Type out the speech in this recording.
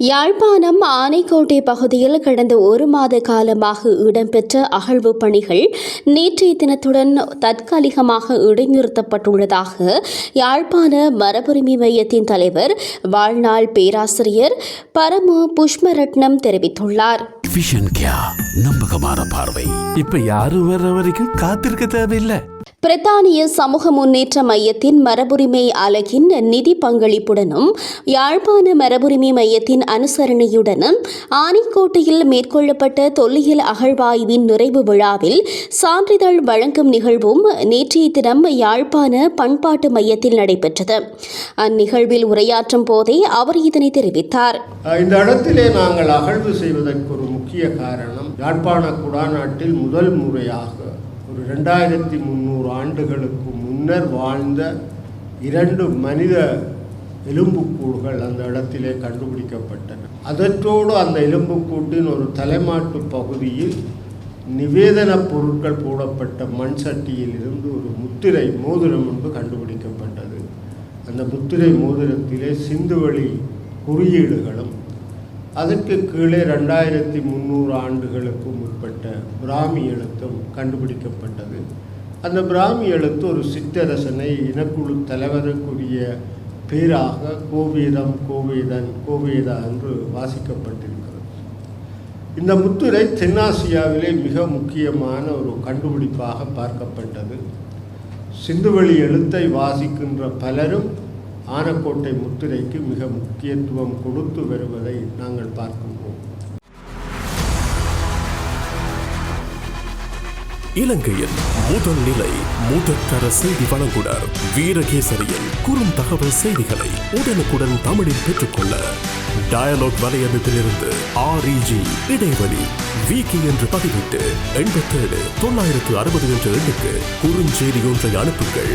யாழ்ப்பாணம் ஆனைக்கோட்டை பகுதியில் கடந்த ஒரு மாத காலமாக இடம்பெற்ற அகழ்வு பணிகள் நேற்றைய தினத்துடன் தற்காலிகமாக இடைநிறுத்தப்பட்டுள்ளதாக யாழ்ப்பாண மரபுரிமை மையத்தின் தலைவர் வாழ்நாள் பேராசிரியர் பரம புஷ்மரட்னம் தெரிவித்துள்ளார். நம்பகமான பார்வை இப்ப யாரும் வர்ற வரைக்கும் காத்திருக்க தேவையில்லை. பிரித்தானிய சமூக முன்னேற்ற மையத்தின் மரபுரிமை அலகின் நிதி பங்களிப்புடனும் யாழ்ப்பாண மரபுரிமை மையத்தின் அனுசரணையுடனும் ஆனைக்கோட்டையில் மேற்கொள்ளப்பட்ட தொல்லியல் அகழ்வாய்வின் நிறைவு விழாவில் சான்றிதழ் வழங்கும் நிகழ்வும் நேற்றைய தினம் யாழ்ப்பாண பண்பாட்டு மையத்தில் நடைபெற்றது. அந்நிகழ்வில் உரையாற்றும் போதே அவர் இதனை தெரிவித்தார். இந்த இடத்திலே நாங்கள் அகழ்வு செய்வதற்கு ஒரு முக்கிய காரணம் யாழ்ப்பாண குடாநாட்டில் முதல் முறையாக ஒரு ரெண்டாயிரத்தி முந்நூறு ஆண்டுகளுக்கு முன்னர் வாழ்ந்த இரண்டு மனித எலும்புக்கூடுகள் அந்த இடத்திலே கண்டுபிடிக்கப்பட்டன. அதற்றோடு அந்த எலும்புக்கூட்டின் ஒரு தலைமாட்டு பகுதியில் நிவேதன பொருட்கள் போடப்பட்ட மண் சட்டியில் இருந்து ஒரு முத்திரை மோதிரம் ஒன்று கண்டுபிடிக்கப்பட்டது. அந்த முத்திரை மோதிரத்திலே சிந்துவெளி குறியீடுகளும் அதற்கு கீழே ரெண்டாயிரத்தி முந்நூறு ஆண்டுகளுக்கு முற்பட்ட பிராமி எழுத்தும் கண்டுபிடிக்கப்பட்டது. அந்த பிராமி எழுத்து ஒரு சிற்றரசனை இனக்குழு தலைவருக்குரிய பேராக கோவேதம் கோவேதன் கோவேதா என்று வாசிக்கப்பட்டிருக்கிறது. இந்த முத்துரை தென்னாசியாவிலே மிக முக்கியமான ஒரு கண்டுபிடிப்பாக பார்க்கப்பட்டது. சிந்துவெளி எழுத்தை வாசிக்கின்ற பலரும் ஆனக்கோட்டை முத்திரைக்கு மிக முக்கியத்துவம் கொடுத்து வருவதை நாங்கள் பார்க்கின்றோம். இலங்கையின் முதல் நிலை முதற்கர செய்தி வழங்குனர் வீரகேசரியின் குறும் தகவல் செய்திகளை உடனுக்குடன் தமிழில் பெற்றுக்கொள்ள டயலாக் வலையமைப்பிலிருந்து ஆர்இஜி இடைவெளி விகி என்று பதிவிட்டு எண்பத்தேழு தொள்ளாயிரத்து அறுபது என்ற எண்ணுக்கு குறுஞ்செய்தி ஒன்றை அனுப்புங்கள்.